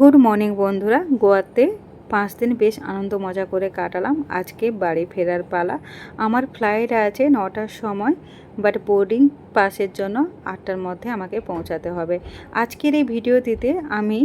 Good morning বন্ধুরা। গোয়াতে পাঁচ দিন বেশ আনন্দ মজা করে কাটালাম। আজকে বাড়ি ফেরার পালা। আমার ফ্লাইট আছে নটার সময় বাট বোর্ডিং পাসের জন্য আটটার মধ্যে আমাকে পৌঁছাতে হবে। আজকের এই ভিডিওটিতে আমি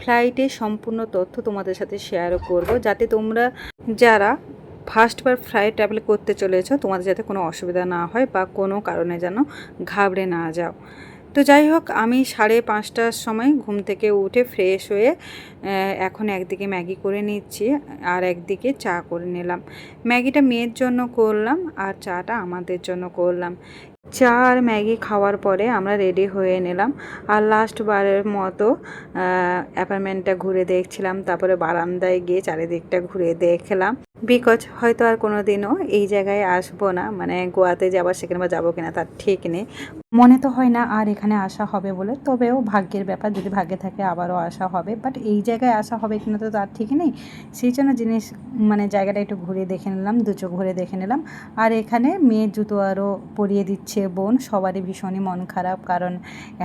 ফ্লাইটের সম্পূর্ণ তথ্য তোমাদের সাথে শেয়ার করব। যাতে তোমরা যারা ফার্স্টবার ফ্লাইট ট্রাভেল করতে চলেছো, তোমাদের যাতে কোনো অসুবিধা না হয় বা কোনো কারণে যেন ঘাবড়ে না যাও। তো যাই হোক, আমি সাড়ে পাঁচটার সময় ঘুম থেকে উঠে ফ্রেশ হয়ে এখন একদিকে ম্যাগি করে নিচ্ছি আর একদিকে চা করে নিলাম। ম্যাগিটা মেয়ের জন্য করলাম আর চাটা আমাদের জন্য করলাম। চা আর ম্যাগি খাওয়ার পরে আমরা রেডি হয়ে নিলাম। আর লাস্ট বারের মতো অ্যাপার্টমেন্টটা ঘুরে দেখছিলাম, তারপরে বারান্দায় গিয়ে চারিদিকটা ঘুরে দেখলাম। বিকজ হয়তো আর কোনো দিনও এই জায়গায় আসব না মানে গোয়াতে যাবার সেখানে বা যাব কিনা তার ঠিক নেই। মনে তো হয় না আর এখানে আসা হবে বলে, তবেও ভাগ্যের ব্যাপার, যদি ভাগ্যে থাকে আবারও আসা হবে। বাট এই জায়গায় আসা হবে কিনা তো তার ঠিক নেই। সেই জন্য জিনিস মানে জায়গাটা একটু ঘুরে দেখে নিলাম দু চোখ ঘুরে দেখে নিলাম। আর এখানে মেয়ের জুতো আরও পরিয়ে দিচ্ছে। বোন সবারই ভীষণই মন খারাপ, কারণ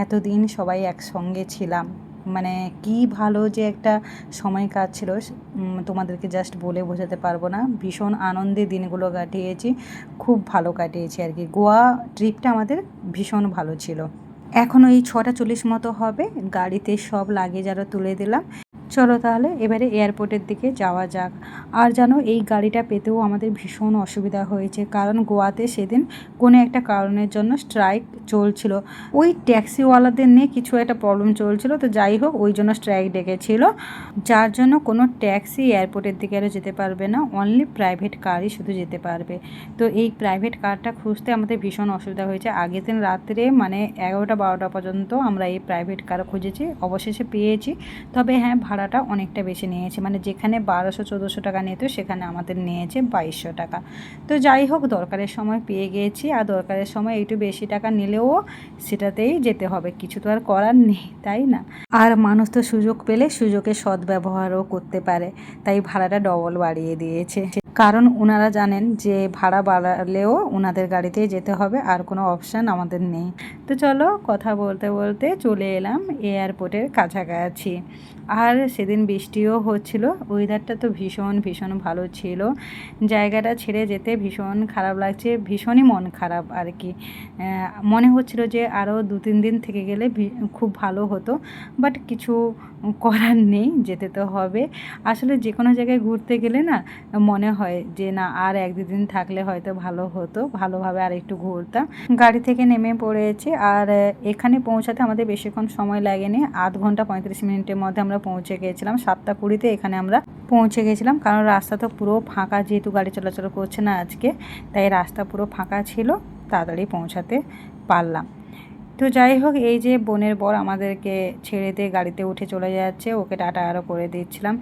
এতদিন সবাই একসঙ্গে ছিলাম। মানে কি ভালো যে একটা সময় কাটছিল তোমাদেরকে জাস্ট বলে বোঝাতে পারব না। ভীষণ আনন্দে দিনগুলো কাটিয়েছি, খুব ভালো কাটিয়েছি আর কি। গোয়া ট্রিপটা আমাদের ভীষণ ভালো ছিল। এখন ওই ছটা চল্লিশ মতো হবে, গাড়িতে সব লাগেজ আরও তুলে দিলাম। চলো তাহলে, এবারে এয়ারপোর্টের দিকে যাওয়া যাক। আর যেন এই গাড়িটা পেতেও আমাদের ভীষণ অসুবিধা হয়েছে, কারণ গোয়াতে সেদিন কোনো একটা কারণের জন্য স্ট্রাইক চলছিল। ওই ট্যাক্সিওয়ালাদের নিয়ে কিছু একটা প্রবলেম চলছিল, তো যাই হোক, ওই জন্য স্ট্রাইক ডেকেছিল। যার জন্য কোনো ট্যাক্সি এয়ারপোর্টের দিকে আরও যেতে পারবে না অনলি প্রাইভেট কারই শুধু যেতে পারবে। তো এই প্রাইভেট কারটা খুঁজতে আমাদের ভীষণ অসুবিধা হয়েছে। আগের দিন রাত্রে মানে এগারোটা বারোটা পর্যন্ত আমরা এই প্রাইভেট কার খুঁজেছি, অবশেষে পেয়েছি। তবে হ্যাঁ ভাড়াটা অনেকটা বেশি নিয়েছে। মানে যেখানে বারোশো, চোদ্দোশো টাকা নিত, সেখানে আমাদের নিয়েছে বাইশশো টাকা। তো যাই হোক, দরকারের সময় পেয়ে গিয়েছি আর দরকারের সময় একটু বেশি টাকা নিলেও সেটাতেই যেতে হবে। কিছু তো আর করার নেই, তাই না? আর মানুষ তো সুযোগ পেলে সুযোগের সদ্ব্যবহারও করতে পারে। তাই ভাড়াটা ডবল বাড়িয়ে দিয়েছে। কারণ ওনারা জানেন যে ভাড়া বাড়ালেও ওনাদের গাড়িতেই যেতে হবে, আর কোনো অপশান আমাদের নেই। তো চলো কথা বলতে বলতে চলে এলাম এয়ারপোর্টের কাছাকাছি। আর সেদিন বৃষ্টিও হচ্ছিল ওয়েদারটা তো ভীষণ ভীষণ ভালো ছিল। জায়গাটা ছেড়ে যেতে ভীষণ খারাপ লাগছে, ভীষণই মন খারাপ আর কি। মনে হচ্ছিল যে আরও দু তিন দিন থেকে গেলে খুব ভালো হতো বাট কিছু করার নেই, যেতে তো হবে। আসলে যে কোনো জায়গায় ঘুরতে গেলে না, মনে হয় যে না, আর এক দুদিন থাকলে হয়তো ভালো হতো। ভালোভাবে আর একটু ঘুরতাম। গাড়ি থেকে নেমে পড়েছে। আর এখানে পৌঁছাতে আমাদের বেশিক্ষণ সময় লাগেনি। আধ ঘণ্টা পঁয়ত্রিশ মিনিটের মধ্যে আমরা পৌঁছে গিয়েছিলাম সাতটা কুড়িতে এখানে আমরা পৌঁছে গেছিলাম। কারণ রাস্তা তো পুরো ফাঁকা, যেহেতু গাড়ি চলাচল করছে না আজকে, তাই রাস্তা পুরো ফাঁকা ছিল। তাড়াতাড়ি পৌঁছাতে পারলাম। তো যাই হোক, এই যে বোনের বর আমাদেরকে ছেড়ে দিয়ে গাড়িতে উঠে চলে যাচ্ছে, ওকে টাটা আরও করে দিচ্ছিলাম।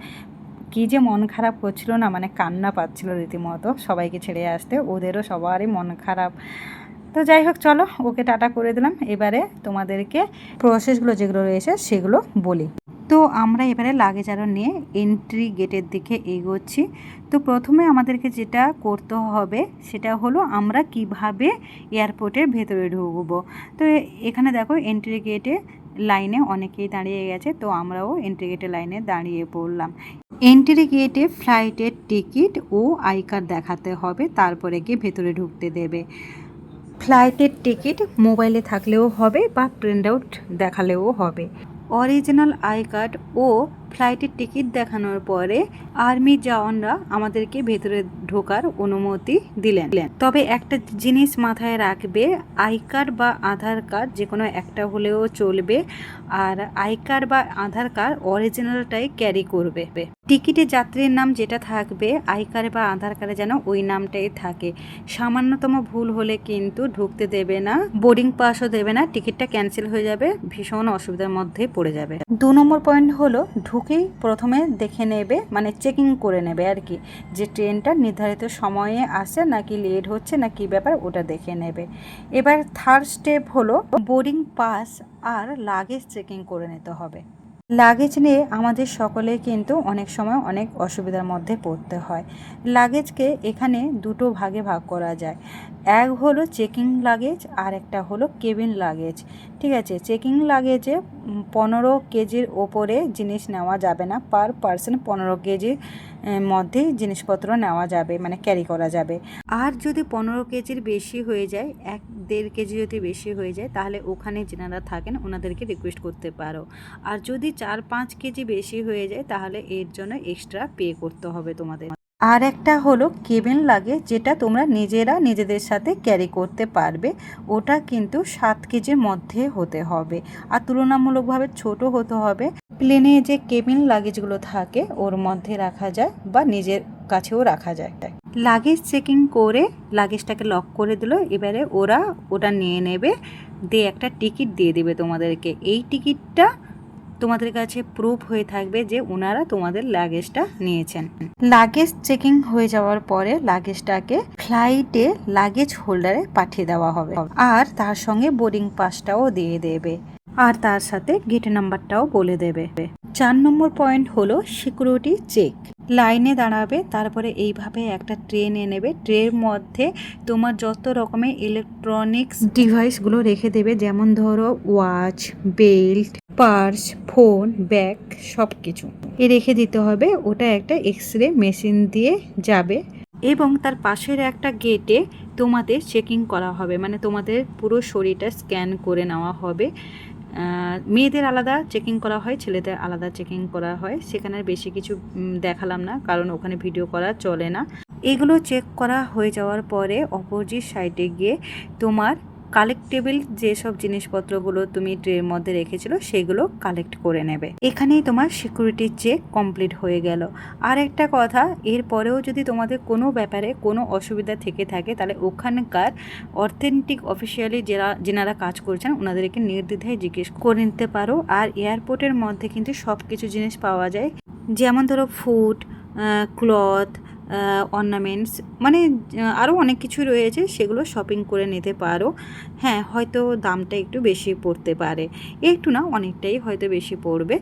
কি যে মন খারাপ করছিল না মানে কান্না পাচ্ছিল রীতিমতো সবাইকে ছেড়ে আসতে, ওদেরও সবারই মন খারাপ। তো যাই হোক, চলো, ওকে টাটা করে দিলাম। এবারে তোমাদেরকে প্রসেসগুলো যেগুলো রয়েছে সেগুলো বলি। তো আমরা এবারে লাগেজ আরও নিয়ে এন্ট্রি গেটের দিকে এগোচ্ছি। তো প্রথমে আমাদেরকে যেটা করতে হবে, সেটা হলো আমরা কীভাবে এয়ারপোর্টের ভেতরে ঢুকবো। তো এখানে দেখো এন্ট্রি গেটে লাইনে অনেকেই দাঁড়িয়ে গেছে, তো আমরাও এন্ট্রি গেটে লাইনে দাঁড়িয়ে পড়লাম। এন্ট্রি গেটে ফ্লাইটের টিকিট ও আই কার্ড দেখাতে হবে, তারপরে গিয়ে ভেতরে ঢুকতে দেবে। ফ্লাইটের টিকিট মোবাইলে থাকলেও হবে বা প্রিন্ট আউট দেখালেও হবে। অরিজিনাল আই কার্ড ও ফ্লাইটের টিকিট দেখানোর পরে আর্মি জওয়ানরা আমাদেরকে ভেতরে ঢোকার অনুমতি দিলেন। তবে একটা জিনিস মাথায় রাখবে, আই কার্ড বা আধার কার্ড যে কোনো একটা হলেও চলবে আর আই কার্ড বা আধার কার্ড অরিজিনালটাই ক্যারি করবে। টিকিটে যাত্রীর নাম যেটা থাকবে, আই কার্ড বা আধার কার্ডে যেন ওই নামটাই থাকে। সামান্যতম ভুল হলে কিন্তু ঢুকতে দেবে না, বোর্ডিং পাসও দেবে না, টিকিটটা ক্যান্সেল হয়ে যাবে, ভীষণ অসুবিধার মধ্যে পড়ে যাবে। দু নম্বর পয়েন্ট হলো ঢুকেই প্রথমে দেখে নেবে মানে চেকিং করে নেবে আর কি, যে ট্রেনটা নির্ধারিত সময়ে আসে নাকি লেট হচ্ছে না কি ব্যাপার ওটা দেখে নেবে। এবার থার্ড স্টেপ হলো বোর্ডিং পাস আর লাগেজ চেকিং করে নিতে হবে। লাগেজ নিয়ে আমাদের সকলে কিন্তু অনেক সময় অনেক অসুবিধার মধ্যে পড়তে হয়। লাগেজকে এখানে দুটো ভাগে ভাগ করা যায়। এক হলো চেকিং লাগেজ আর একটা হলো কেবিন লাগেজ ঠিক আছে চেকিং লাগেজে পনেরো কেজির ওপরে জিনিস নেওয়া যাবে না। পার পার্সন পনেরো কেজির মধ্যেই জিনিসপত্র নেওয়া যাবে মানে ক্যারি করা যাবে। আর যদি পনেরো কেজির বেশি হয়ে যায়, এক দেড় কেজি যদি বেশি হয়ে যায়, তাহলে ওখানে যেনারা থাকেন, ওনাদেরকে রিকোয়েস্ট করতে পারো। আর যদি চার পাঁচ কেজি বেশি হয়ে যায়, তাহলে এর জন্য এক্সট্রা পে করতে হবে তোমাদের। আর একটা হলো কেবিন লাগে, যেটা তোমরা নিজেরা নিজেদের সাথে ক্যারি করতে পারবে, ওটা কিন্তু সাত কেজির মধ্যে হতে হবে। আর তুলনামূলকভাবে ছোট হতে হবে। প্লেনে যে কেবিন লাগেজগুলো থাকে, ওর মধ্যে রাখা যায় বা নিজের কাছেও রাখা যায়। লাগেজ চেকিং করে লাগেজটাকে লক করে দিল, এবারে ওরা ওটা নিয়ে নেবে, দিয়ে একটা টিকিট দিয়ে দেবে তোমাদেরকে। এই টিকিটটা তোমাদের কাছে প্রুফ হয়ে থাকবে যে ওনারা তোমাদের লাগেজটা নিয়েছেন। লাগেজ চেকিং হয়ে যাওয়ার পরে লাগেজটাকে ফ্লাইটে লাগেজ হোল্ডারে পাঠিয়ে দেওয়া হবে। আর তার সঙ্গে বোর্ডিং পাসটাও দিয়ে দেবে। আর তার সাথে গেট নাম্বারটাও বলে দেবে। চার নম্বর পয়েন্ট হলো সিকিউরিটি চেক লাইনে দাঁড়াবে, তারপরে এইভাবে একটা ট্রেনে নেবে। ট্রেনের মধ্যে তোমার যত রকমের ইলেকট্রনিক্স ডিভাইসগুলো রেখে দেবে, যেমন ধরো watch belt purse phone bag সব কিছু এ রেখে দিতে হবে, ওটা একটা এক্স রে মেশিন দিয়ে যাবে। এবং তার পাশের একটা গেটে তোমাদের চেকিং করা হবে মানে তোমাদের পুরো শরীরটা স্ক্যান করে নেওয়া হবে। মেয়েদের আলাদা চেকিং করা হয়, ছেলেদের আলাদা চেকিং করা হয়। সেখানে বেশি কিছু দেখালাম না, কারণ ওখানে ভিডিও করা চলে না। এগুলো চেক করা হয়ে যাওয়ার পরে অপোজিট সাইডে গিয়ে তোমার কালেক্টেবল যেসব জিনিসপত্রগুলো তুমি ট্রের মধ্যে রেখেছিলো, সেগুলো কালেক্ট করে নেবে। এখানেই তোমার সিকিউরিটি চেক কমপ্লিট হয়ে গেল। আর একটা কথা, এরপরেও যদি তোমাদের কোনো ব্যাপারে কোনো অসুবিধা থেকে থাকে, তাহলে ওখানকার অথেন্টিক অফিসিয়ালি যারা, যেনারা কাজ করছেন, ওনাদেরকে নির্দ্বিধায় জিজ্ঞেস করে নিতে পারো। আর এয়ারপোর্টের মধ্যে কিন্তু সব কিছু জিনিস পাওয়া যায়। যেমন ধরো ফুড ক্লথ অর্নামেন্টস মানে আরও অনেক কিছু রয়েছে, সেগুলো শপিং করে নিতে পারো। হ্যাঁ হয়তো দামটা একটু বেশি পড়তে পারে। একটু না, অনেকটাই হয়তো বেশি পড়বে।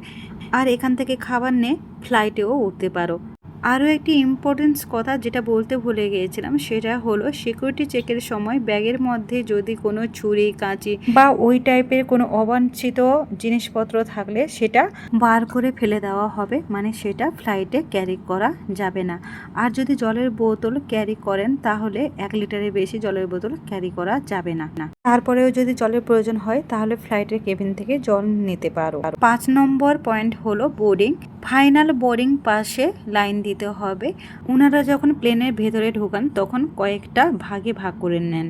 আর এখান থেকে খাবার নিয়ে ফ্লাইটেও উঠতে পারো। আরও একটি ইম্পর্টেন্স কথা যেটা বলতে ভুলে গিয়েছিলাম, সেটা হলো সিকিউরিটি চেকের সময় ব্যাগের মধ্যে যদি কোনো ছুরি, কাঁচি বা ওই টাইপের কোনো অবাঞ্ছিত জিনিসপত্র থাকলে সেটা বার করে ফেলে দেওয়া হবে। মানে সেটা ফ্লাইটে ক্যারি করা যাবে না। আর যদি জলের বোতল ক্যারি করেন, তাহলে এক লিটারের বেশি জলের বোতল ক্যারি করা যাবে না। না তারপরেও যদি জলের প্রয়োজন হয়, তাহলে ফ্লাইটের কেবিন থেকে জল নিতে পারো। পাঁচ নম্বর পয়েন্ট হলো বোর্ডিং ফাইনাল বোর্ডিং পাশে লাইন দিতে হবে। ওনারা যখন প্লেনের ভেতরে ঢোকান, তখন কয়েকটা ভাগে ভাগ করে নেন।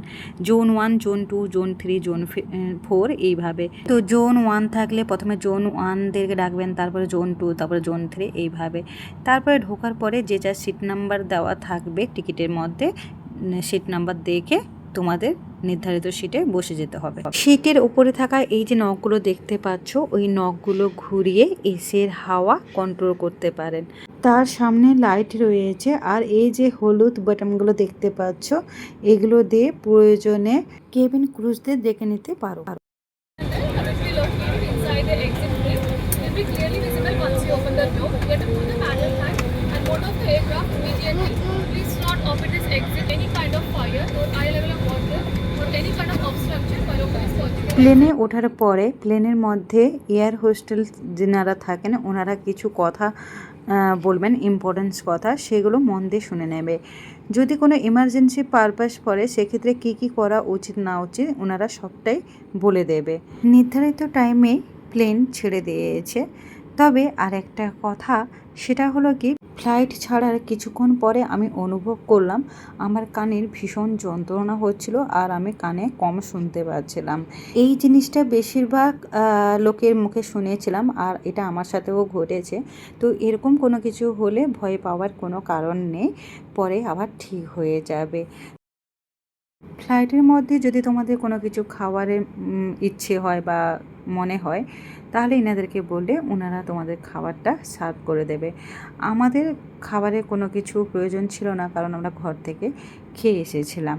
Zone one zone two zone three zone four এইভাবে। তো জোন ওয়ান থাকলে প্রথমে জোন ওয়ানদেরকে ডাকবেন, তারপরে জোন টু তারপরে জোন থ্রি এইভাবে। তারপরে ঢোকার পরে যে যা সিট নাম্বার দেওয়া থাকবে টিকিটের মধ্যে সিট নাম্বার দেখে তোমাদের নির্ধারিত সিটে বসে যেতে হবে। সিটের উপরে থাকা এই যে নখগুলো দেখতে পাচ্ছ, ওই নখগুলো ঘুরিয়ে এসের হাওয়া কন্ট্রোল করতে পারেন। তার সামনে লাইট রয়েছে আর এই যে হলুদ বাটনগুলো দেখতে পাচ্ছ, এগুলো দিয়ে প্রয়োজনে কেবিন ক্রুজদের দেখে নিতে পারো। Any kind of fire or I প্লেনে ওঠার পরে প্লেনের মধ্যে এয়ার হোস্টেল যেনারা থাকেন, ওনারা কিছু কথা বলবেন ইম্পর্টেন্স কথা, সেগুলো মন দিয়ে শুনে নেবে। যদি কোনো ইমার্জেন্সি পারপাস পড়ে, সেক্ষেত্রে কি কি করা উচিত, না উচিত, ওনারা সবটাই বলে দেবে। নির্ধারিত টাইমে প্লেন ছেড়ে দিয়েছে। তবে আর একটা কথা, সেটা হলো কি, ফ্লাইট ছাড়ার কিছুক্ষণ পরে আমি অনুভব করলাম আমার কানের ভীষণ যন্ত্রণা হচ্ছিল আর আমি কানে কম শুনতে পাচ্ছিলাম। এই জিনিসটা বেশিরভাগ লোকের মুখে শুনেছিলাম আর এটা আমার সাথেও ঘটেছে। তো এরকম কোনো কিছু হলে ভয় পাওয়ার কোনো কারণ নেই, পরে আবার ঠিক হয়ে যাবে। ফ্লাইটের মধ্যে যদি তোমাদের কোনো কিছু খাওয়ারের ইচ্ছে হয় বা মনে হয়, তাহলে এনাদেরকে বললে ওনারা তোমাদের খাবারটা সার্ভ করে দেবে। আমাদের খাবারের কোনো কিছু প্রয়োজন ছিল না, কারণ আমরা ঘর থেকে খেয়ে এসেছিলাম।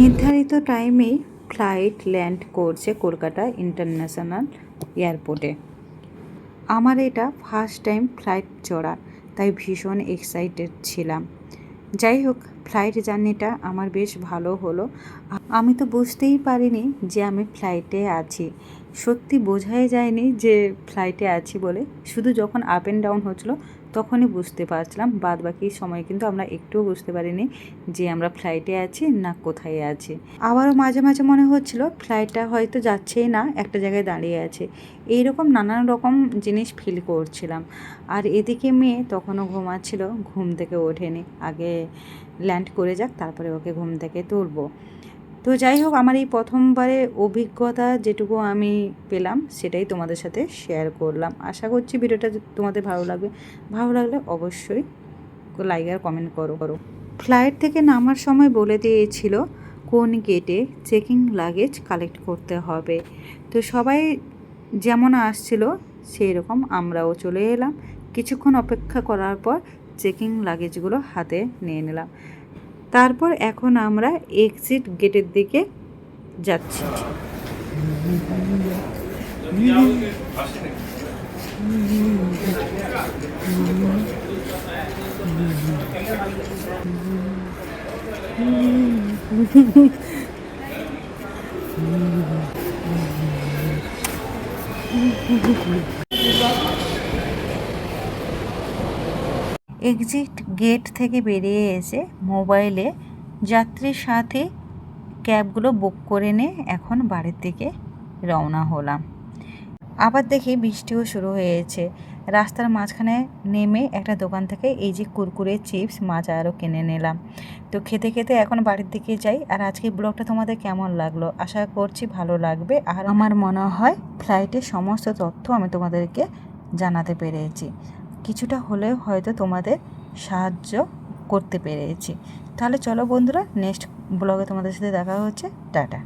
নির্ধারিত টাইমেই ফ্লাইট ল্যান্ড করছে কলকাতা ইন্টারন্যাশনাল এয়ারপোর্টে। আমার এটা ফার্স্ট টাইম ফ্লাইট চড়া, তাই ভীষণ এক্সাইটেড ছিলাম। যাই হোক, ফ্লাইট জার্নিটা আমার বেশ ভালো হলো। আমি তো বুঝতেই পারিনি যে আমি ফ্লাইটে আছি। সত্যি বোঝাই যায়নি যে ফ্লাইটে আছি বলে। শুধু যখন আপ অ্যান্ড ডাউন হচ্ছিল তখনই বুঝতে পারছিলাম বাদ বাকি সময় কিন্তু আমরা একটুও বুঝতে পারিনি যে আমরা ফ্লাইটে আছি না কোথায় আছি। আবারও মাঝে মাঝে মনে হচ্ছিল ফ্লাইটটা হয়তো যাচ্ছেই না, একটা জায়গায় দাঁড়িয়ে আছে। এইরকম নানান রকম জিনিস ফিল করছিলাম। আর এদিকে মেয়ে তখনও ঘুমাচ্ছিল, ঘুম থেকে ওঠেনি। আগে ল্যান্ড করে যাক, তারপরে ওকে ঘুম থেকে তুলবো। তো যাই হোক, আমার এই প্রথমবারে অভিজ্ঞতা যেটুকু আমি পেলাম, সেটাই তোমাদের সাথে শেয়ার করলাম। আশা করছি ভিডিওটা তোমাদের ভালো লাগবে। ভালো লাগলে অবশ্যই লাইক আর কমেন্ট করো। করো ফ্লাইট থেকে নামার সময় বলে দিয়েছিল, কোন গেটে চেকিং লাগেজ কালেক্ট করতে হবে। তো সবাই যেমন আসছিল সেই রকম আমরাও চলে এলাম। কিছুক্ষণ অপেক্ষা করার পর চেকিং লাগেজগুলো হাতে নিয়ে নিলাম। তারপর এখন আমরা এক্সিট গেটের দিকে যাচ্ছি। এক্সিট গেট থেকে বেরিয়ে এসে মোবাইলে যাত্রীর সাথে ক্যাবগুলো বুক করে নিয়ে এখন বাড়ির দিকে রওনা হলাম। আবার দেখি বৃষ্টিও শুরু হয়েছে। রাস্তার মাঝখানে নেমে একটা দোকান থেকে এই যে কুরকুরে, চিপস মাছ আরও কিনে নিলাম। তো খেতে খেতে এখন বাড়ির দিকে যাই। আর আজকে ব্লগটা তোমাদের কেমন লাগল? আশা করছি ভালো লাগবে। আর আমার মনে হয় ফ্লাইটের সমস্ত তথ্য আমি তোমাদেরকে জানাতে পেরেছি। কিছুটা হলেও হয়তো তোমাদের সাহায্য করতে পেরেছি। তাহলে চলো বন্ধুরা নেক্সট ব্লগে তোমাদের সাথে দেখা হচ্ছে। টাটা।